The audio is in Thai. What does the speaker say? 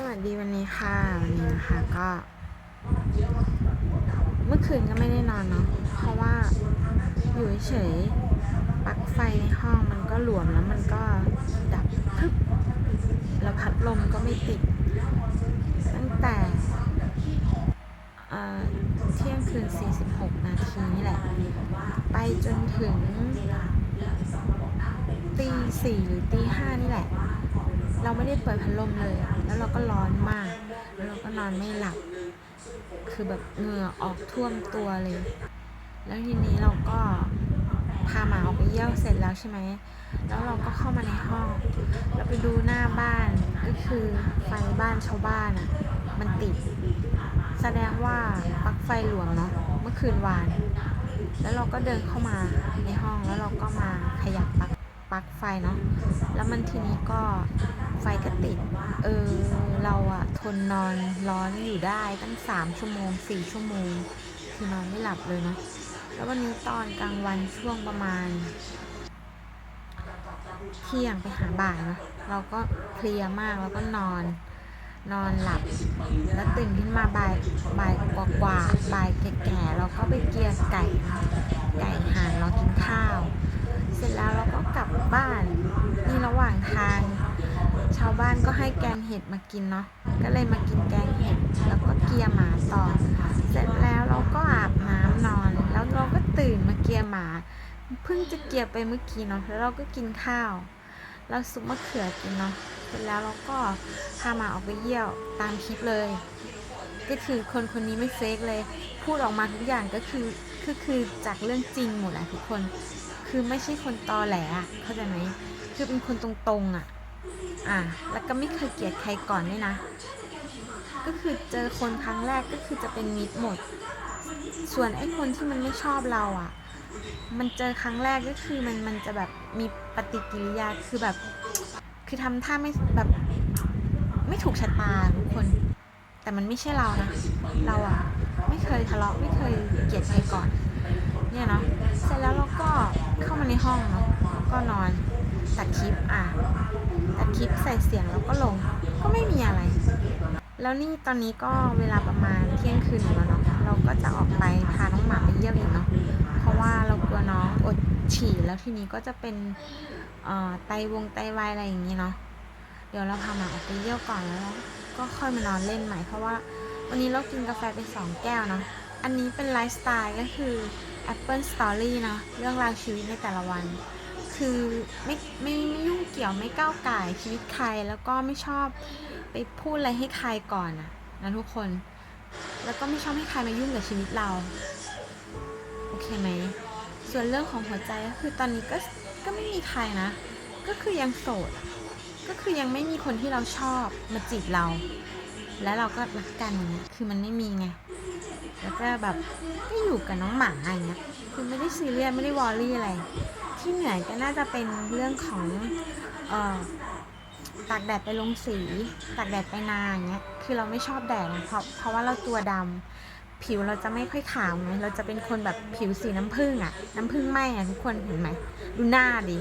สวัสดีวันนี้ค่ะ วันนี้นะคะก็ เมื่อคืนก็ไม่ได้นอนเนาะเพราะว่าอยู่เฉยๆปลั๊กไฟในห้องมันก็หลวมแล้วมันก็ดับพึบแล้วพัดลมก็ไม่ติด ตั้งแต่เอ่อเที่ยงคืน 46 นาทีนี่แหละ ไปจนถึงตีสี่หรือตีห้านี่แหละ เราไม่ได้เปิดพัดลมเลย แล้วเราก็ร้อนมาก แล้วเราก็นอนไม่หลับ คือแบบเหงื่อออกท่วมตัวเลย แล้วทีนี้เราก็พาหมาออกไปเยี่ยวเสร็จแล้วใช่ไหม แล้วเราก็เข้ามาในห้อง เราไปดูหน้าบ้าน ก็คือไฟบ้านชาวบ้านอะ่ะ มันติด แสดงว่าปลั๊กไฟหลวมเนาะ เมื่อคืนวาน แล้วเราก็เดินเข้ามาในห้อง แล้วเราก็มา ลั๊กไฟเนาะแล้วมันทีนี้ก็ไฟก็ติด เออ เราอะทนนอนร้อนอยู่ได้ตั้งสามชั่วโมงสี่ชั่วโมง คือนอนไม่หลับเลยเนาะแล้ววันนี้ตอนกลางวันช่วงประมาณเที่ยงไปหาบ่ายเนาะเราก็เพลียมากแล้วก็นอนนอนหลับ แล้วตื่นขึ้นมาบ่ายบ่ายกว่ากว่าบ่ายแก่ๆเราก็ไปเกลียไก่นะไก่ห่านเรากินข้าว เสร็จแล้วเราก็กลับบ้าน นี่ระหว่างทาง ชาวบ้านก็ ให้แกงเห็ดมากินเนาะ ก็เลยมากินแกงเห็ด แล้วก็เกลียหมาต่อ เสร็จแล้วเราก็อาบน้ำนอน แล้วเราก็ตื่นมาเกลียหมา เพิ่งจะเกลียไปเมื่อกี้เนาะ แล้วเราก็กินข้าว เราซุปมะเขือกินเนาะ เสร็จแล้วเราก็พามาออกไปเยี่ยวตามคลิปเลย ก็คือคนคนนี้ไม่เฟกเลย พูดออกมาทุกอย่างก็คือคือคือจากเรื่องจริงหมดอะทุกคน คือไม่ใช่คนตอแหละเข้าใจไหมคือเป็นคนตรงๆอะ อะแล้วก็ไม่เคยเกลียดใครก่อนด้วยนะ ก็คือเจอคนครั้งแรกก็คือจะเป็นมิตรหมด ส่วนไอ้คนที่มันไม่ชอบเราอะมันเจอครั้งแรกก็คือมันมันจะแบบมีปฏิกิริยาคือแบบ คือทำท่าไม่แบบไม่ถูกชะตาทุกคน แต่มันไม่ใช่เรานะ เราอะไม่เคยทะเลาะไม่เคยเกลียดใครก่อน เนี่ยเนาะเสร็จแล้วเราก็เข้ามาในห้องเนาะแล้วก็นอน ตัดคลิปอะตัดคลิปใส่เสียงแล้วก็ลง ก็ไม่มีอะไร แล้วนี่ตอนนี้ก็เวลาประมาณเที่ยงคืนแล้วเนาะเราก็จะออกไปพาน้องหมาไปเยี่ยมอีกเนาะเพราะว่าเรากลัวน้องอดฉี่แล้วทีนี้ก็จะเป็นเอ่อไตวงไตวายอะไรอย่างนี้เนาะเดี๋ยวเราพาหมาออกไปเยี่ยวก่อนแล้วก็ค่อยมานอนเล่นใหม่ เพราะว่าวันนี้เรากินกาแฟไปสองแก้วเนาะอันนี้เป็นไลฟ์สไตล์ก็คือ Apple Story เนาะเรื่องราวชีวิตในแต่ละวัน คือไม่ไม่ไม่ยุ่งเกี่ยวไม่ก้าวไก่ายชีวิตใครแล้วก็ไม่ชอบไปพูดอะไรให้ใครก่อนอะนะทุกคน แล้วก็ไม่ชอบให้ใครมายุ่งกับชีวิตเรา โอเคไหม ส่วนเรื่องของหัวใจก็คือตอนนี้ก็ก็ไม่มีใครนะ ก็คือยังโสด ก็คือยังไม่มีคนที่เราชอบมาจีบเรา และเราก็รักกันอย่างนี้คือมันไม่มีไง แล้วก็แบบก็อยู่กับน้องหมาอย่างเงี้ยคือไม่ได้ซีเรียสไม่ได้วอรี่อะไร ที่เหนื่อยก็น่าจะเป็นเรื่องของเอ่อตากแดดไปลงสีตากแดดไปนานเงี้ยคือเราไม่ชอบแดดนะเพราะเพราะว่าเราตัวดำผิวเราจะไม่ค่อยขาวไงเราจะเป็นคนแบบผิวสีน้ำผึ้งอะน้ำผึ้งไหมอะทุกคนเห็นไหมดูหน้าดิ